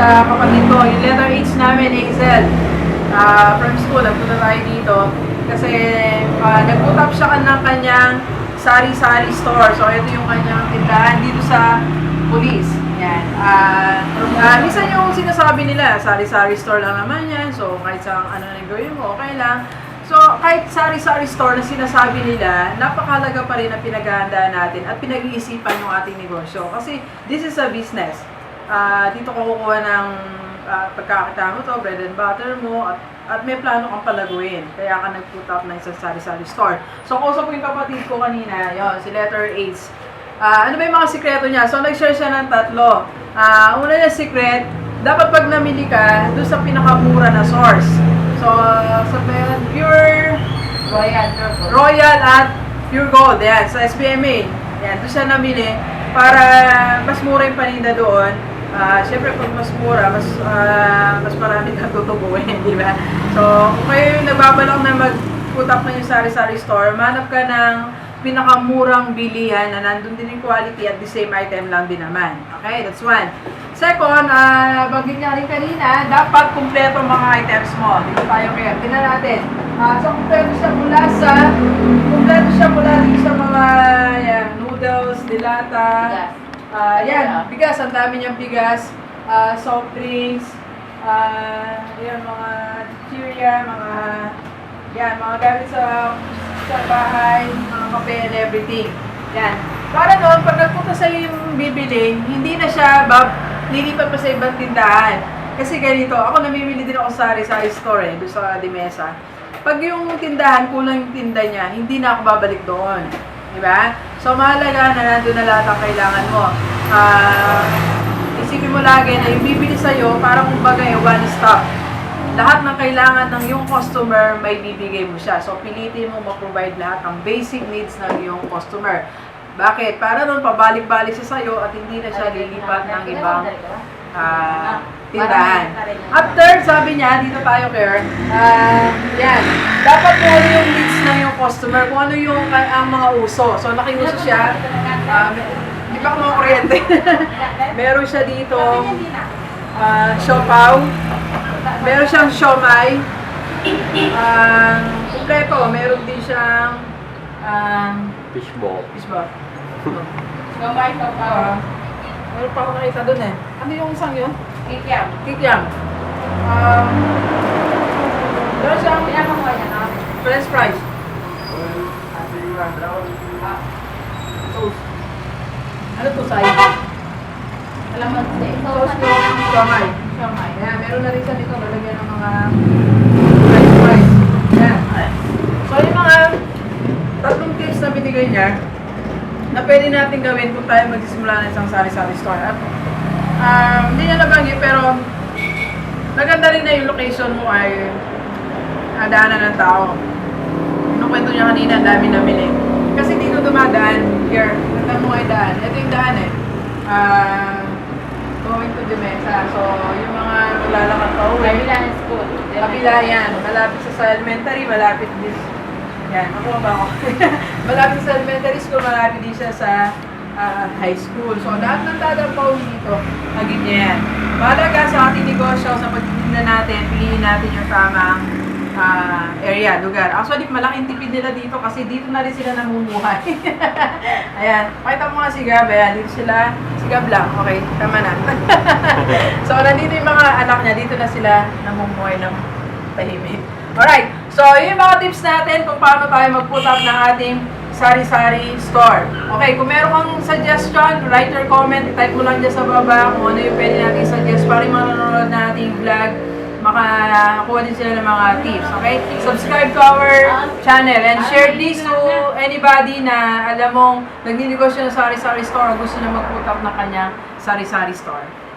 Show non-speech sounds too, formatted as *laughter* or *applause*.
sa kapatid ko. Yung letter H namin, Hazel. Ah, from school, nagpunta tayo dito. Kasi ah, nag-put siya ng kanyang sari-sari store. So, ito yung kanyang tindahan dito sa police. Yan. Ah, ah, minsan yung sinasabi nila, sari-sari store lang naman yan. So, kahit sa ano na gawin mo, okay lang. So, kahit sari-sari store na sinasabi nila, napakalaga pa rin na pinaghahandaan natin at pinag-iisipan yung ating negosyo. Kasi this is a business. Ah, dito ka kukuha ng ah, pagkakita mo to, bread and butter mo, at, at may plano kang palaguin. Kaya ka nag-put up ng isang sari-sari store. So, kausap ko yung kapatid ko kanina, yon si letter H. Ah, ano ba yung mga sikreto niya? So, nag-share siya ng tatlo. Ah, una niya secret, dapat pag namili ka, doon sa pinakamura na source. So, sabihin, pure Royal. Royal at Pure Gold. Yan, sa SBMA. Yan, doon siya namili para mas mura yung paninda doon. Ah, Siyempre, pag mas mura, mas ah, mas marami *laughs* kang tutubuin, di ba? So, kung kayo yung nagbabalak na mag-put up na yung sari-sari store, manap ka ng pinakamurang bilihan na nandun din yung quality at the same item lang din naman. Okay, that's one. Second, ah, bagay niya rin kanina, dapat kumpleto mga items mo. Dito tayo kaya. Tingnan natin. Ah, so, kumpleto siya mula sa, kumpleto siya mula dito sa mga yan, noodles, dilata, Bigas. Ah, yan, bigas. Ang dami niyang bigas, ah, soft drinks, ah, yan, mga cheeria, mga, yan, mga gamit sa, sa bahay, mga kape and everything. Yan. Para noon, pag nagpunta sa'yo yung bibili, hindi na siya bab, lilipat pa sa ibang tindahan. Kasi ganito, ako namimili din ako sa sari-sari store eh, sa Dimesa. Pag yung tindahan, kulang yung tinda niya, hindi na ako babalik doon. Di ba? So, mahalaga na nandun na lahat ang kailangan mo. Ah, isipin mo lagi na yung bibili sa'yo, parang kumbaga yung one stop. Lahat ng kailangan ng yung customer, may bibigay mo siya. So, pilitin mo ma-provide lahat ng basic needs ng yung customer. Bakit? Para nun, pabalik-balik siya sa'yo at hindi na siya lilipat ng ibang ah, tindahan. Third, sabi niya, dito tayo, Claire, ah, yan, dapat ano yung needs ng yung customer, kung ano yung ah, ang mga uso. So, nakiuso siya, ah, di ba mga kuryente? *laughs* Meron siya dito, ah, siopaw, meron siyang siomay, ah, kumpleto, meron din siyang, ah, Fishball. ka *laughs* pa. ah, meron pa ako nakita dun eh. Ano yung isang yun? Kikiam. Kikyam. Um, meron siyang french fries. Ano to, Sai? Alam mo, ito, Toast yung siomay. Siomay. Ayan, meron na rin siya dito, lalagyan ng mga. Ayan. So, yung mga tatlong tips na binigay niya, na pwede natin gawin kung tayo magsisimula ng isang sari-sari store. At, um, hindi niya nabanggit, pero maganda rin na yung location mo ay ah, daanan ng tao. Yung kwento niya kanina, ang dami namili. Kasi dito dumadaan, here, ganda mo ay daan. Ito yung daan eh. Ah, going to Dimesa. So, yung mga maglalakad pa uwi. Kabila ng school. Kabila yan. Malapit sa, sa elementary, malapit din. Yan, ako ba ako? *laughs* malapit sa elementary school, malapit din siya sa ah, high school. So, lahat ng dadampaw dito, naging niya yan. Mahalaga sa ating negosyo, sa pagtitinda natin, piliin natin yung tamang ah, area, lugar. Actually, malaking tipid nila dito kasi dito na rin sila namumuhay. *laughs* Ayan, pakita mo nga si Gab, ayan, dito sila, si Gab lang, okay, tama na. *laughs* so, nandito yung mga anak niya, dito na sila namumuhay ng tahimik. Alright, so yun yung mga tips natin kung paano tayo mag-put up ng ating sari-sari store. Okay, kung meron kang suggestion, write your comment, type mo lang dyan sa baba kung ano yung pwede natin suggest para yung mga nanonood na vlog, makakuha din sila ng mga tips, okay? Subscribe to our channel and share this to anybody na alam mong nagninegosyo ng sari-sari store o gusto na mag-put up ng kanyang sari-sari store.